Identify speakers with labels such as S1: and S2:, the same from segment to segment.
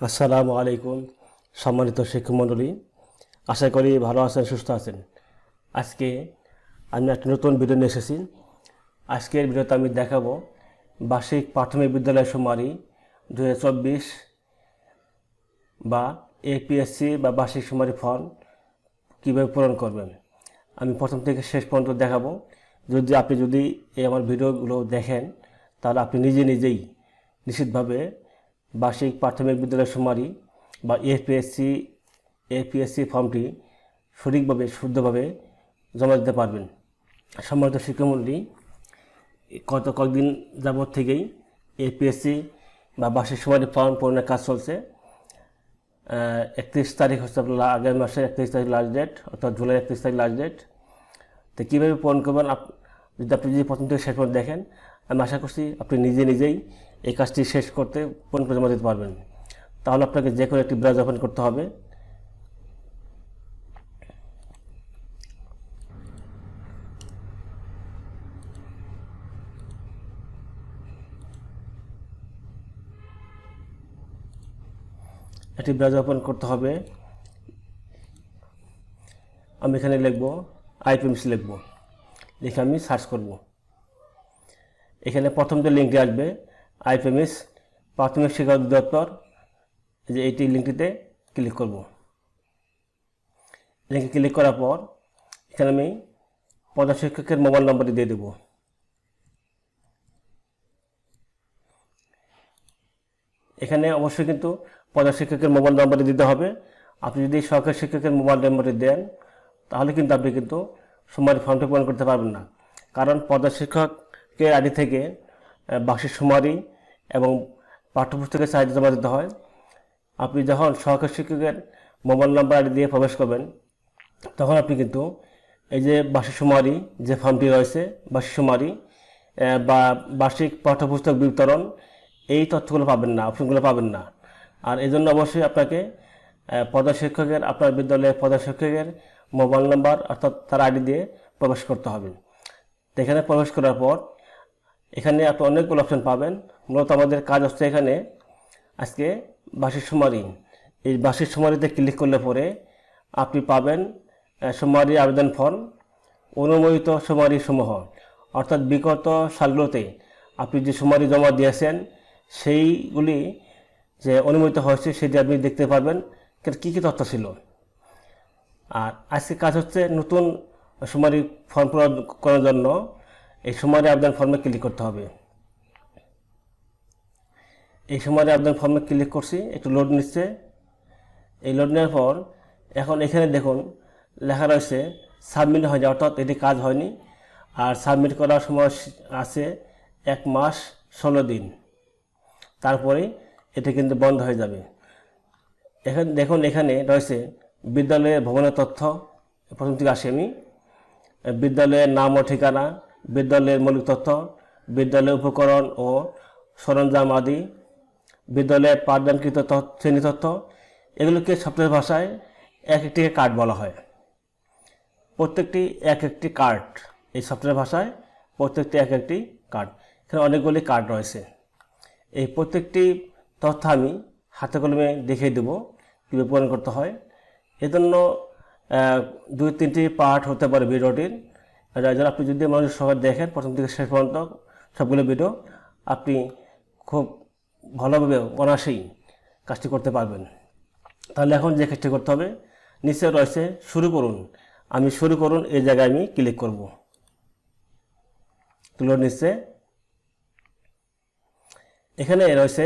S1: আসসালামু আলাইকুম, সম্মানিত শিক্ষকমণ্ডলী। আশা করি ভালো আছেন, সুস্থ আছেন। আজকে আমি একটা নতুন ভিডিও নিয়ে এসেছি। আজকের ভিডিওতে আমি দেখাবো বার্ষিক প্রাথমিক বিদ্যালয় সুমারি দু বা এপিএসসি বা বার্ষিক সুমারি ফর্ম কীভাবে পূরণ করবেন। আমি প্রথম থেকে শেষ পর্যন্ত দেখাবো। যদি আপনি যদি এই আমার ভিডিওগুলো দেখেন, তাহলে আপনি নিজে নিজেই নিশ্চিতভাবে বার্ষিক প্রাথমিক বিদ্যালয় সুমারি বা এপিএসসি এপিএসসি ফর্মটি সঠিকভাবে, শুদ্ধভাবে জমা দিতে পারবেন। সম্মানিত শিক্ষামন্ত্রী গত কয়েকদিন যাবৎ থেকেই এপিএসসি বা বার্ষিক সুমারি ফর্ম পূরণের কাজ চলছে। একত্রিশ তারিখ হচ্ছে আপনার আগামী মাসের একত্রিশ তারিখ লাস্ট ডেট অর্থাৎ জুলাই একত্রিশ তারিখ লাস্ট ডেট তো কীভাবে পূরণ করবেন? যদি আপনি যদি প্রথম থেকে শেষ পর্যন্ত দেখেন, আমি আশা করছি আপনি নিজে নিজেই এই কাজটি শেষ করতে করে জমা দিতে পারবেন? তাহলে আপনাকে যে কোনো একটি ব্রাউজ ওপেন করতে হবে। একটি ব্রাউজ ওপেন করতে হবে। আমি এখানে লিখব আইপিএমস লিখব। লিখে আমি সার্চ করব। এখানে প্রথম যে লিঙ্কটি আসবে আইপিএমএস প্রাথমিক শিক্ষা অধিদপ্তর যে এইটি লিঙ্কটিতে ক্লিক করব। লিঙ্কে ক্লিক করার পর এখানে আমি প্রধান শিক্ষকের মোবাইল নম্বরটি দিয়ে দেব। এখানে অবশ্যই কিন্তু প্রধান শিক্ষকের মোবাইল নম্বরটি দিতে হবে। আপনি যদি সরকারি শিক্ষকের মোবাইল নম্বরটি দেন, তাহলে কিন্তু আপনি কিন্তু সুমারি ফর্মটি পূরণ করতে পারবেন না। কারণ প্রধান শিক্ষকের আইডি থেকে বার্ষিক সুমারি এবং পাঠ্যপুস্তকের সাহায্যে জমা দিতে হয়। আপনি যখন সহকারী শিক্ষকের মোবাইল নাম্বার আইডি দিয়ে প্রবেশ করবেন, তখন আপনি কিন্তু এই যে বার্ষিক সুমারি যে ফর্মটি রয়েছে বার্ষিক সুমারি বা বার্ষিক পাঠ্যপুস্তক বিতরণ, এই তথ্যগুলো পাবেন না অপশনগুলো পাবেন না। আর এই জন্য অবশ্যই আপনাকে প্রধান শিক্ষকের, আপনার বিদ্যালয়ের প্রধান শিক্ষকের মোবাইল নাম্বার অর্থাৎ তার আইডি দিয়ে প্রবেশ করতে হবে। এখানে প্রবেশ করার পর এখানে আপনি অনেকগুলো অপশন পাবেন। মূলত আমাদের কাজ হচ্ছে এখানে আজকে বার্ষিক সুমারি এই বার্ষিক সুমারিতে ক্লিক করলে পরে আপনি পাবেন সুমারি আবেদন ফর্ম অনুমোদিত সুমারি সমূহ। অর্থাৎ বিগত সালগুলোতে আপনি যে সুমারি জমা দিয়েছেন, সেইগুলি যে অনুমোদিত হয়েছে, সেটি আপনি দেখতে পারবেন। কী কী তথ্য ছিল? আর আজকে কাজ হচ্ছে নতুন সুমারি ফর্ম পূরণ করার জন্য এই সুমারি আবেদন ফর্মে ক্লিক করতে হবে। এই সুমারি আবেদন ফর্মে ক্লিক করছি, একটু লোড নিচ্ছে। এই লোড নেওয়ার পর এখন এখানে দেখুন, লেখা রয়েছে সাবমিট হয়ে যায় অর্থাৎ এটি কাজ হয়নি। আর সাবমিট করার সময় আছে এক মাস, ষোলো দিন। তারপরে এটি কিন্তু বন্ধ হয়ে যাবে। এখানে দেখুন, এখানে রয়েছে বিদ্যালয়ের ভবনের তথ্য। প্রথম থেকে আসি আমি। বিদ্যালয়ের নাম ও ঠিকানা বিদ্যালয়ের মৌলিক তথ্য, বিদ্যালয়ের উপকরণ ও সরঞ্জাম আদি, বিদ্যালয়ের পাঠদানকৃত শ্রেণি তথ্য, এগুলোকে সপ্তাহের ভাষায় এক একটি কার্ড বলা হয়। প্রত্যেকটি এক একটি কার্ড, এই সফটওয়্যার ভাষায় প্রত্যেকটি এক একটি কার্ড। এখানে অনেকগুলি কার্ড রয়েছে। এই প্রত্যেকটি তথ্য আমি হাতে কলমে দেখিয়ে দেবো, কীভাবে পূরণ করতে হয়। এজন্য দুই তিনটি পার্ট হতে পারে ভিডিওটির। যার আপনি যদি মানুষ সবাই দেখেন, প্রথম থেকে শেষ পর্যন্ত সবগুলো ভিডিও আপনি খুব ভালোভাবে অনায়াসেই কাজটি করতে পারবেন। তাহলে এখন যে কাজটি করতে হবে, নিচে রয়েছে শুরু করুন। আমি শুরু করুন, এই জায়গায় আমি ক্লিক করব। তুলো নিচে। এখানে রয়েছে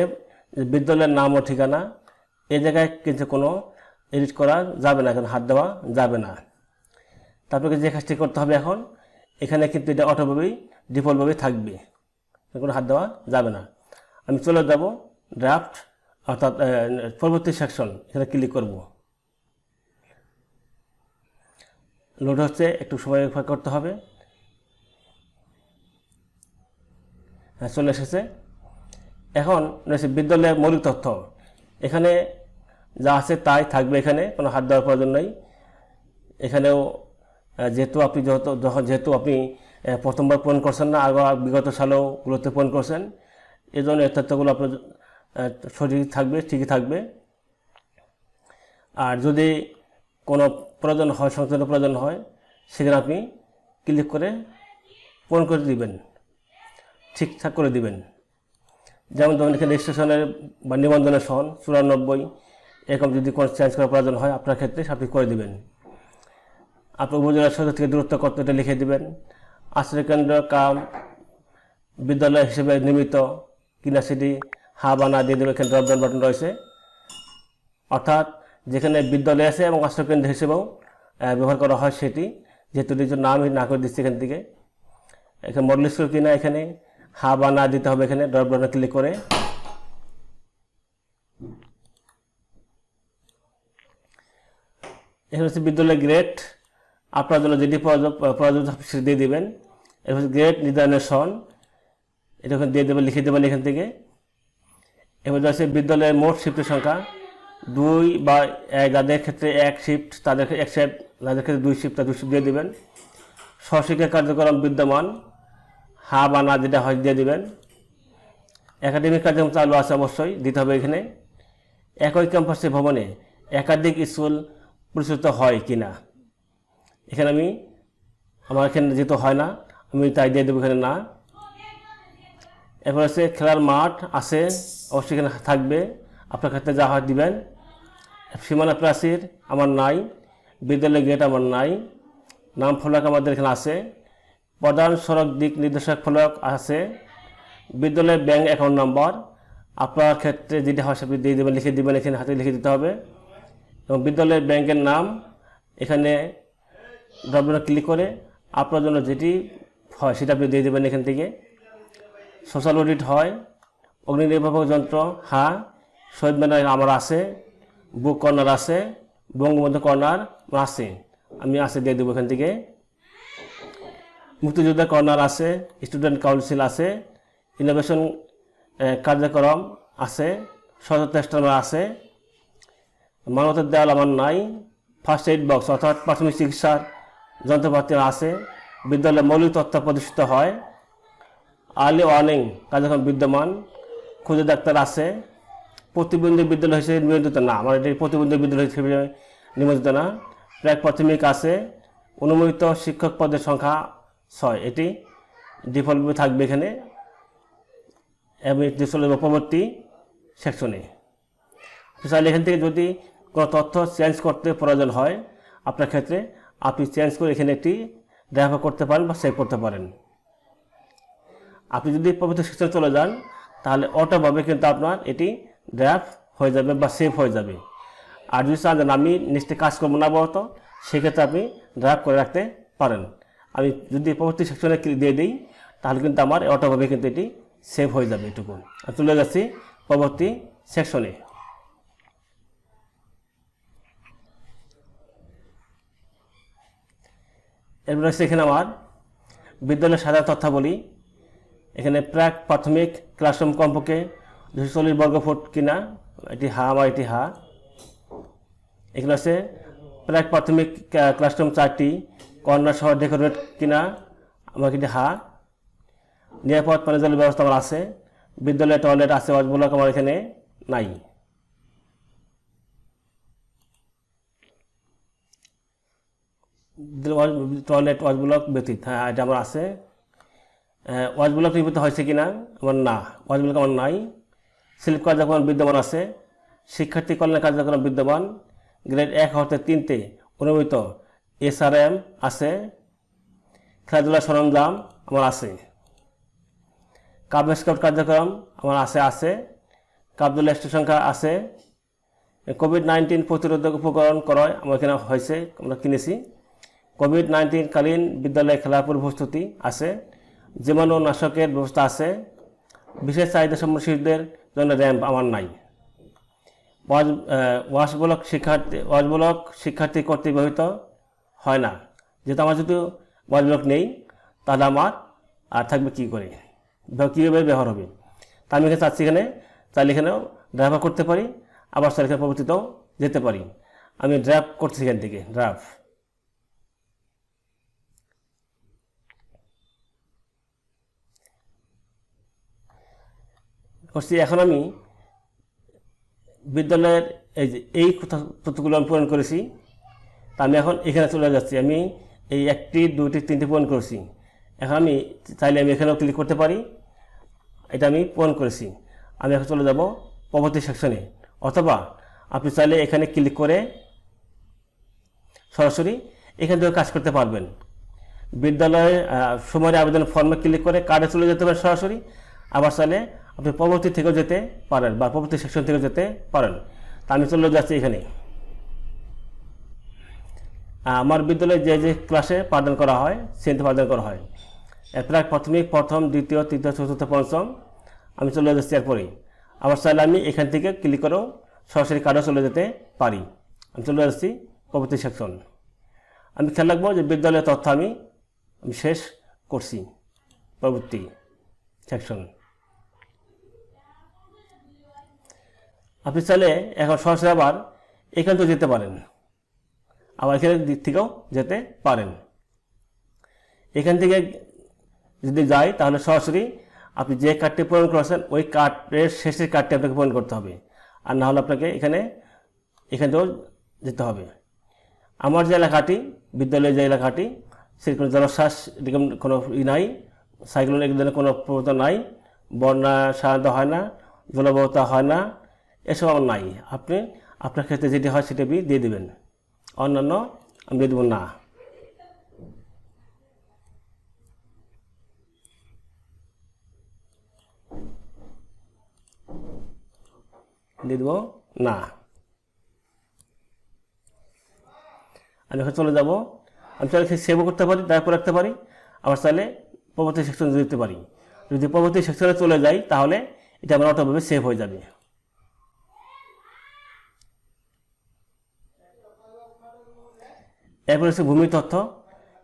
S1: বিদ্যালয়ের নাম ও ঠিকানা। এই জায়গায় কিন্তু কোনো এডিট করা যাবে না, এখানে হাত দেওয়া যাবে না। তারপরে যে কাজটি করতে হবে এখন এখানে কিন্তু এটা অটোভাবেই, ডিফল্টভাবেই থাকবে। কোনো হাত দেওয়া যাবে না। আমি চলে যাব ড্রাফট অর্থাৎ পরবর্তী সেকশন এখানে ক্লিক করব। লোড হচ্ছে, একটু সময় অপেক্ষা করতে হবে। হ্যাঁ চলে এসেছে। এখন রয়েছে বিদ্যালয়ের মৌলিক তথ্য। এখানে যা আছে তাই থাকবে এখানে, কোনো হাত দেওয়ার প্রয়োজন নেই। এখানেও যেহেতু আপনি যত যখন যেহেতু আপনি প্রথমবার পূরণ করছেন না আগে বিগত সালেও গুলোতে পূরণ করছেন এই জন্য এই তথ্যগুলো আপনার সঠিক থাকবে, ঠিকই থাকবে। আর যদি কোনো প্রয়োজন হয় সংশোধনের প্রয়োজন হয়, সেখানে আপনি ক্লিক করে পূরণ করে দিবেন, ঠিকঠাক করে দিবেন। যেমন ধরুন এখানে রেজিস্ট্রেশনের বা নিবন্ধনের সন চুরানব্বই, এরকম যদি কোনো চেঞ্জ করার প্রয়োজন হয়, আপনার ক্ষেত্রে আপনি করে দিবেন। আপনার উপজেলার সদর থেকে দূরত্ব কতটা লিখে দেবেন? আশ্রয় কেন্দ্র, কাম, বিদ্যালয় হিসেবে নির্মিত কিনা সেটি হা বা না দিয়ে দেবে এখানে ড্রপ ডাউন বাটন রয়েছে। অর্থাৎ যেখানে বিদ্যালয় আছে এবং আশ্রয়কেন্দ্র হিসেবেও ব্যবহার করা হয় সেটি। যেহেতু নিজের নাম না করে দিচ্ছে এখান থেকে। এখানে মডেল স্কুল কিনা এখানে, হা বা না দিতে হবে এখানে ড্রপ ডাউনে ক্লিক করে। এখানে হচ্ছে বিদ্যালয়ের গ্রেড আপনার জন্য যেটি প্রয়োজন সেটি দিয়ে দেবেন। এর হচ্ছে গ্রেড নির্ধারণের সন। এটা দিয়ে দেবেন, লিখে দেবেন এখান থেকে। এবার আছে বিদ্যালয়ের মোট শিফটের সংখ্যা। দুই বা এক, যাদের ক্ষেত্রে এক শিফট, তাদের এক শিফট, যাদের ক্ষেত্রে দুই শিফট দুই শিফট দিয়ে দেবেন। স্বশিক্ষা কার্যক্রম বিদ্যমান। হা বা না যেটা হয় দিয়ে দেবেন। একাডেমিক কার্যক্রম চালু আছে অবশ্যই, দিতে হবে এখানে। একই ক্যাম্পাসে ভবনে একাধিক স্কুল পরিচালিত হয় কি না এখানে আমি আমার এখানে যেহেতু হয় না, আমি তাই দিয়ে দেবো এখানে না। এরপর আছে খেলার মাঠ আছে, অবশ্যই এখানে থাকবে। আপনার ক্ষেত্রে যা হয় দিবেন। সীমানা প্রাচীর আমার নাই বিদ্যালয় গেট আমার নাই, নাম ফলক আমাদের এখানে আছে, প্রধান সড়ক দিক নির্দেশক ফলক আছে, বিদ্যালয়ের ব্যাংক অ্যাকাউন্ট নম্বর আপনার ক্ষেত্রে যেটা হয় সেটা দিয়ে দেবেন, লিখে দেবেন, এখানে হাতে লিখে দিতে হবে। এবং বিদ্যালয়ের ব্যাংকের নাম, এখানে ড্রপডাউনে ক্লিক করে, আপনার জন্য যেটি হয় সেটা আপনি দিয়ে দেবেন এখান থেকে। সোশ্যাল অডিট হয়, অগ্নি নির্বাপক যন্ত্র হ্যাঁ শহীদ মিনার আমার আছে বুক কর্নার আছে, বঙ্গবন্ধু কর্নার আছে। আমি আছে দিয়ে দেবো এখান থেকে। মুক্তিযোদ্ধা কর্নার আছে স্টুডেন্ট কাউন্সিল আছে ইনোভেশন কার্যক্রম আছে সচেতন আছে। মানবতার দেওয়াল আমার নাই ফার্স্ট এইড বক্স অর্থাৎ প্রাথমিক চিকিৎসার যন্ত্রপাতি আছে, বিদ্যালয়ে মৌলিক তথ্য প্রদর্শিত হয়। আর্লি ওয়ার্নিং কার্যক্রম বিদ্যমান খুঁজে ডাক্তার আছে। প্রতিবন্ধী বিদ্যালয় হিসেবে নিবন্ধিত না আমার এটি প্রতিবন্ধী বিদ্যালয় হিসেবে নিবন্ধিত না। প্রাক প্রাথমিক আছে, অনুমোদিত শিক্ষক পদের সংখ্যা ছয়, এটি ডিফল্টভাবে থাকবে এখানে। এবং এটি চলে পরবর্তী সেকশনে। চাইলে এখান থেকে যদি কোনো তথ্য চেঞ্জ করতে প্রয়োজন হয়, আপনার ক্ষেত্রে আপনি চেঞ্জ করে এখানে একটি ড্রাইভার করতে পারেন বা সেভ করতে পারেন। আপনি যদি পবিত্র সেকশনে চলে যান তাহলে অটোভাবে কিন্তু আপনার এটি ড্রাফট হয়ে যাবে বা সেভ হয়ে যাবে। আর যদি চান যে না, আমি নিচে কাজ করব না বলত সেক্ষেত্রে আপনি ড্রাফট করে রাখতে পারেন। আমি যদি পরবর্তী সেকশনে দিয়ে দিই তাহলে কিন্তু আমার অটোভাবে কিন্তু এটি সেভ হয়ে যাবে এটুকু। চলে যাচ্ছি পরবর্তী সেকশনে এরপর হচ্ছে এখানে আমার বিদ্যালয়ের সাধারণ তথ্যাবলী। এখানে প্রাক প্রাথমিক ক্লাসরুম কমপক্ষে দুশো চল্লিশ বর্গ ফুট কিনা, এটি হা আমার এটি হা। এখানে আছে প্রাক প্রাথমিক ক্লাসরুম চারটি, কর্নার সহ ডেকোরেট কিনা আমার এটি হা। নিরাপদ পানীয় জলের ব্যবস্থা আমার আছে। বিদ্যালয়ে টয়লেট আছে ওয়াজগুলো আমার এখানে নাই। টয়লেট ওয়াশ ব্লক ব্যতীত হ্যাঁ এটা আমার আছে ওয়াশ ব্লক নির্মিত হয়েছে কিনা, আমার না ওয়াশ ব্লক আমার নাই। শিল্প কার্যক্রম বিদ্যমান আছে, শিক্ষার্থী কল্যাণ কার্যক্রম বিদ্যমান গ্রেড এক হতে তিনতে অনুমিত এসআরএম আছে খেলাধুলা সরঞ্জাম আমার আছে। কাব স্কাউট কার্যক্রম আমার আছে আছে। কাবদুল্লা স্টেশন সংখ্যা আছে। কোভিড নাইন্টিন প্রতিরোধক উপকরণ ক্রয় আমার এখানে হয়েছে, আমরা কিনেছি। কোভিড নাইন্টিন কালীন বিদ্যালয়ে খেলার পূর্বপ্রস্তুতি আছে, জীবাণু নাশকের ব্যবস্থা আছে, বিশেষ চাহিদা সম্পন্ন শিশুদের জন্য র্যাম্প আমার নাই। ওয়াশ ব্লক শিক্ষার্থী ওয়াশ ব্লক শিক্ষার্থী কর্তৃক ব্যবহৃত হয় না। যেহেতু আমার যদি ওয়াশ ব্লক নেই, তাহলে আমার আর থাকবে কী করে? কীভাবে ব্যবহার হবে? তা আমি এখানে চাচ্ছি এখানে, চাইলে এখানেও ড্রাইভার করতে পারি, আবার চাইলে এখানে পরবর্তীতেও যেতে পারি। আমি ড্রাইভ করছি এখান থেকে ড্রাইভ করছি এখন আমি বিদ্যালয়ের এই যে এই তথ্যগুলো আমি পূরণ করেছি, তা আমি এখন এখানে চলে যাচ্ছি। আমি এই একটি, দুটি, তিনটি পূরণ করেছি। এখন আমি চাইলে আমি এখানেও ক্লিক করতে পারি। এটা আমি পূরণ করেছি। আমি এখন চলে যাব পরবর্তী সেকশনে অথবা আপনি চাইলে এখানে ক্লিক করে সরাসরি এখান থেকে কাজ করতে পারবেন। বিদ্যালয়ে সময়ের আবেদন ফর্মে ক্লিক করে কার্ডে চলে যেতে পারেন সরাসরি। আবার চাইলে আপনি পরবর্তী থেকেও যেতে পারেন বা পরবর্তী সেকশন থেকে যেতে পারেন। তা আমি চলে যাচ্ছি এখানে। আমার বিদ্যালয়ে যে যে ক্লাসে পাঠদান করা হয় শ্রেণীতে পাঠদান করা হয়। এ প্রাক প্রাথমিক, প্রথম, দ্বিতীয়, তৃতীয়, চতুর্থ, পঞ্চম আমি চলে যাচ্ছি এরপরেই। আবার চাইলে আমি এখান থেকে ক্লিক করেও সরাসরি কার্ডে চলে যেতে পারি। আমি চলে যাচ্ছি পরবর্তী সেকশন আমি খেয়াল রাখব যে বিদ্যালয়ের তথ্য আমি শেষ করছি। পরবর্তী সেকশন আপনি চাইলে এখন সরাসরি আবার এখান থেকে যেতে পারেন। আবার এখানে দিক থেকেও যেতে পারেন। এখান থেকে যদি যাই, তাহলে সরাসরি আপনি যে কার্ডটি পূরণ করেছেন, ওই কার্ডের শেষের কার্ডটি আপনাকে পূরণ করতে হবে। আর না হলে আপনাকে এখানে, এখান থেকেও যেতে হবে। আমার যে এলাকাটি, বিদ্যালয়ের যে এলাকাটি সেই কোনো জনশ্বাস এরকম কোনো ই নাই। সাইক্লোন ধরনের কোনো প্রবর্তন নাই। বন্যা সাধারণত হয় না জলবহতা হয় না। এসব আমার নাই। আপনি আপনার ক্ষেত্রে যেটি হয় সেটা দিয়ে দেবেন। অন্যান্য আমি দিয়ে দেবো না। দিয়ে দেবো না। আমি এখন চলে যাব। আমি চাইলে সেভও করতে পারি, তারপর রাখতে পারি। আবার চাইলে পরবর্তী সেকশনে দিতে পারি। যদি পরবর্তী সেকশনে চলে যাই, তাহলে এটা আমার অটোভাবে সেভ হয়ে যাবে। এরপর হচ্ছে ভূমির তথ্য।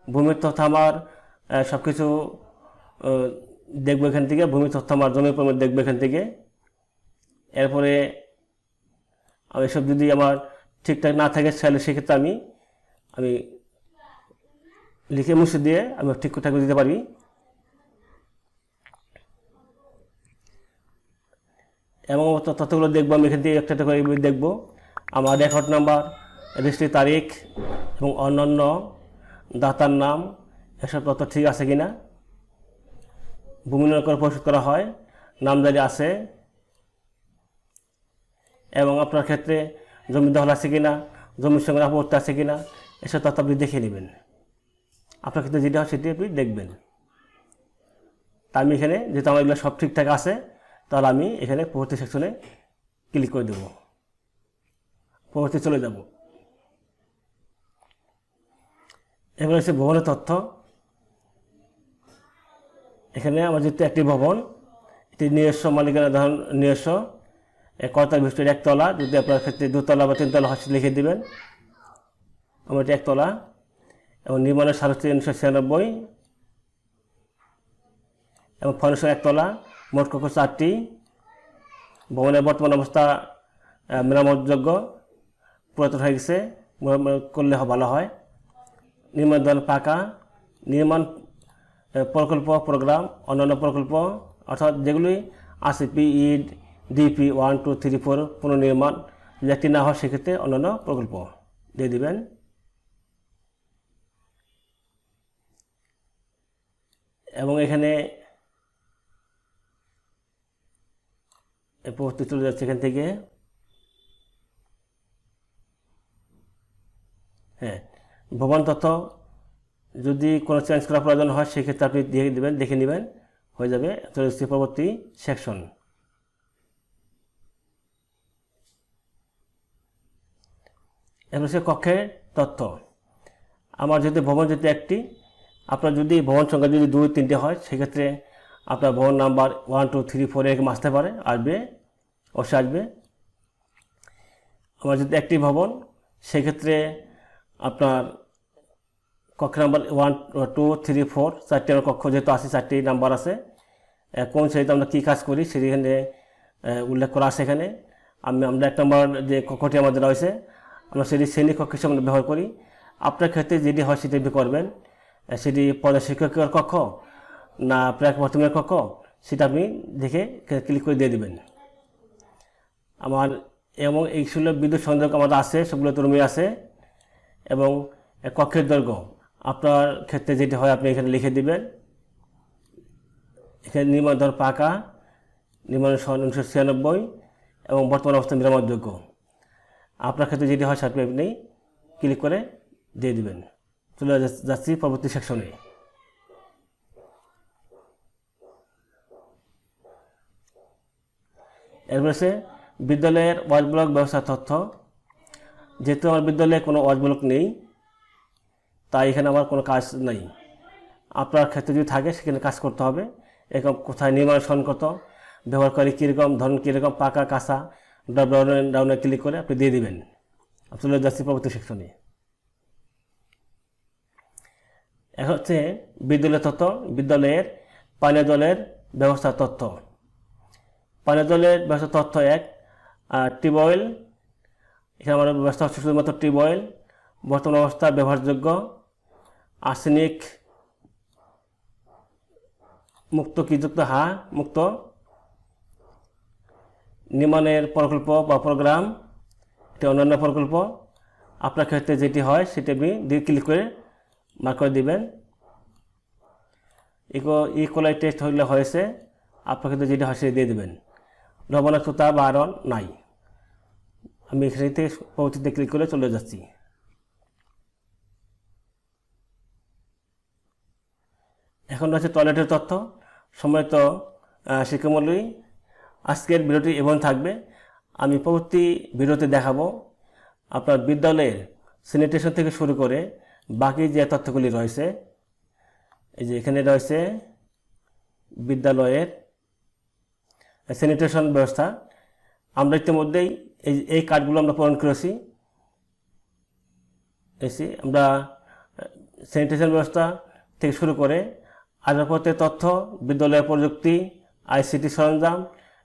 S1: ভূমির তথ্য আমার সব কিছু দেখব এখান থেকে। ভূমির তথ্য আমার জমির পরিমাণ দেখব এখান থেকে। এরপরে এসব যদি আমার ঠিকঠাক না থাকে তাহলে সেক্ষেত্রে আমি আমি লিখে মুছে দিয়ে আমি ঠিকঠাক দিতে পারি। এবং তথ্যগুলো দেখব আমি এখান থেকে, একটা একটা করে দেখব। আমার রেকর্ড নাম্বার রেজিস্ট্রি তারিখ এবং অন্যান্য দাতার নাম, এসব তথ্য ঠিক আছে কি না ভূমি নির্ণয় করে পরিশোধ করা হয়, নামজারি আছে, এবং আপনার ক্ষেত্রে জমি দখল আছে কি না জমির সঙ্গে আপত্তি আছে কিনা, এসব তথ্য আপনি দেখে নেবেন। আপনার ক্ষেত্রে যেটা হয় সেটি আপনি দেখবেন। তা আমি এখানে, যেহেতু আমার এগুলো সব ঠিকঠাক আছে, তাহলে আমি এখানে পরবর্তী সেকশনে ক্লিক করে দেবো। পরবর্তী চলে যাব। এবার হচ্ছে ভবনের তথ্য। এখানে আমার যেহেতু একটি ভবন, এটি নিজস্ব মালিকানা ধরুন নিজস্ব। কয়তা বিশিষ্ট একতলা যদি আপনার ক্ষেত্রে দুতলা বা তিনতলা সেটা লিখে দেবেন। আমার এটি একতলা এবং নির্মাণের সাল হচ্ছে উনিশশো ছিয়ানব্বই। এবং ফাউন্ডেশন একতলা মোট কক্ষ চারটি। ভবনের বর্তমান অবস্থা মেরামতযোগ্য। পুরাতন হয়ে গেছে করলে ভালো হয়। নির্মাণ দল পাকা নির্মাণ প্রকল্প, প্রোগ্রাম, অন্যান্য প্রকল্প, অর্থাৎ যেগুলি আছে PE DP one two three four পুনর্নির্মাণ একটি না হয় সেক্ষেত্রে অন্যান্য প্রকল্প দিয়ে দিবেন। এবং এখানে পড়তে চলে যাচ্ছে এখান থেকে। হ্যাঁ। ভবন তথ্য, যদি কোনো চেঞ্জ করার প্রয়োজন হয়, সেক্ষেত্রে আপনি দিয়ে দেবেন, দেখে নেবেন, হয়ে যাবে। চলে পরবর্তী সেকশন এবার সে কক্ষের তথ্য। আমার যদি ভবন যদি একটি, আপনার যদি ভবন সংখ্যা যদি দুই, তিনটে হয়, সেক্ষেত্রে আপনার ভবন number one two three four এরকম আসতে পারে, আসবে, অবশ্যই আসবে। আমার যদি একটি ভবন, সেক্ষেত্রে আপনার কক্ষ number one, two, three, four, চারটি আমার কক্ষ যেহেতু আছে, চারটি নাম্বার আছে। কোন শ্রেণীতে আমরা কী কাজ করি সেখানে উল্লেখ করা আছে এখানে। আমি, আমরা এক নম্বর যে কক্ষটি আমাদের রয়েছে আমরা সেটি শ্রেণি কক্ষ হিসেবে ব্যবহার করি। আপনার ক্ষেত্রে যেটি হয় সেটি আপনি করবেন। সেটি পদের শিক্ষকের কক্ষ না প্রাক প্রাথমিক কক্ষ, সেটা আপনি দেখে ক্লিক করে দিয়ে দেবেন। আমার, এবং এইগুলো বিদ্যুৎ সংযোগ আমাদের আছে সেগুলো তো রুমে আছে। এবং কক্ষের দৈর্ঘ্য। আপনার ক্ষেত্রে যেটি হয়, আপনি এখানে লিখে দিবেন। এখানে নির্মাণ দর পাকা, নির্মাণ সন উনিশশো ছিয়ানব্বই এবং বর্তমান অবস্থা মেরামতযোগ্য আপনার ক্ষেত্রে যেটি হয়, সেটি আপনি ক্লিক করে দিয়ে দিবেন। চলে যাচ্ছি পরবর্তী সেকশনে এরপর বিদ্যালয়ের ওয়াজ ব্লক ব্যবস্থা তথ্য। যেহেতু আমার বিদ্যালয়ে কোনো ওয়াজ ব্লক নেই, তাই এখানে আমার কোনো কাজ নেই। আপনার ক্ষেত্রে যদি থাকে, সেখানে কাজ করতে হবে। এরকম কোথায় নির্মাণ কত ব্যবহার করে কীরকম, ধরন কীরকম পাকা কাঁচা ডাউন, ডাউনে ক্লিক করে আপনি দিয়ে দিবেন। চলে যাচ্ছি পরবর্তী সেকশনে। এখন হচ্ছে বিদ্যালয় তথ্য বিদ্যালয়ের পানীয় জলের ব্যবস্থা তথ্য পানীয় জলের ব্যবস্থা তথ্য এক টিউবওয়েল এখানে আমার ব্যবস্থা হচ্ছে শুধুমাত্র টিউবওয়েল বর্তমান অবস্থা ব্যবহারযোগ্য, আর্সেনিক মুক্ত কিযুক্ত হা মুক্ত, নির্মাণের প্রকল্প বা প্রোগ্রাম, এটি অন্যান্য প্রকল্প। আপনার ক্ষেত্রে যেটি হয়, সেটি আপনি দিয়ে ক্লিক করে মার্ক করে দিবেন। ইকো ইকোলাই টেস্ট হইলে হয়েছে, আপনার ক্ষেত্রে যেটি হয়, সেটি দিয়ে দেবেন। লবণাক্ততা বা আয়রন নাই। আমি এখানে থেকে পরবর্তীতে ক্লিক করে চলে যাচ্ছি। এখন রয়েছে টয়লেটের তথ্য। সময়ত শিক্ষামূল্যী আজকের ভিডিওটি এবং থাকবে। আমি পরবর্তী ভিডিওতে দেখাবো আপনার বিদ্যালয়ের স্যানিটেশন থেকে শুরু করে বাকি যে তথ্যগুলি রয়েছে। এই যে এখানে রয়েছে বিদ্যালয়ের স্যানিটেশন ব্যবস্থা। আমরা ইতিমধ্যেই এই এই কার্ডগুলো আমরা পূরণ করেছি। এসি আমরা স্যানিটেশন ব্যবস্থা থেকে শুরু করে আসবাবপত্রের তথ্য বিদ্যালয়ের প্রযুক্তি আইসিটি সরঞ্জাম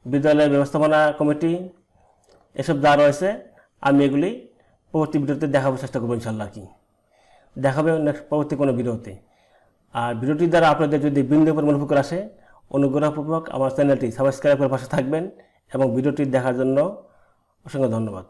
S1: বিদ্যালয়ের ব্যবস্থাপনা কমিটি, এসব যা রয়েছে, আমি এগুলি পরবর্তী ভিডিওতে দেখাবো চেষ্টা করব ইনশাল্লাহ কি। দেখাবে নেক্সট পরবর্তী কোনো ভিডিওতে। আর ভিডিওটি দ্বারা আপনাদের যদি বিন্দু পরিমাণ উপকার আসে, অনুগ্রহপূর্বক আমার চ্যানেলটি সাবস্ক্রাইব করে পাশে থাকবেন এবং ভিডিওটি দেখার জন্য অসংখ্য ধন্যবাদ।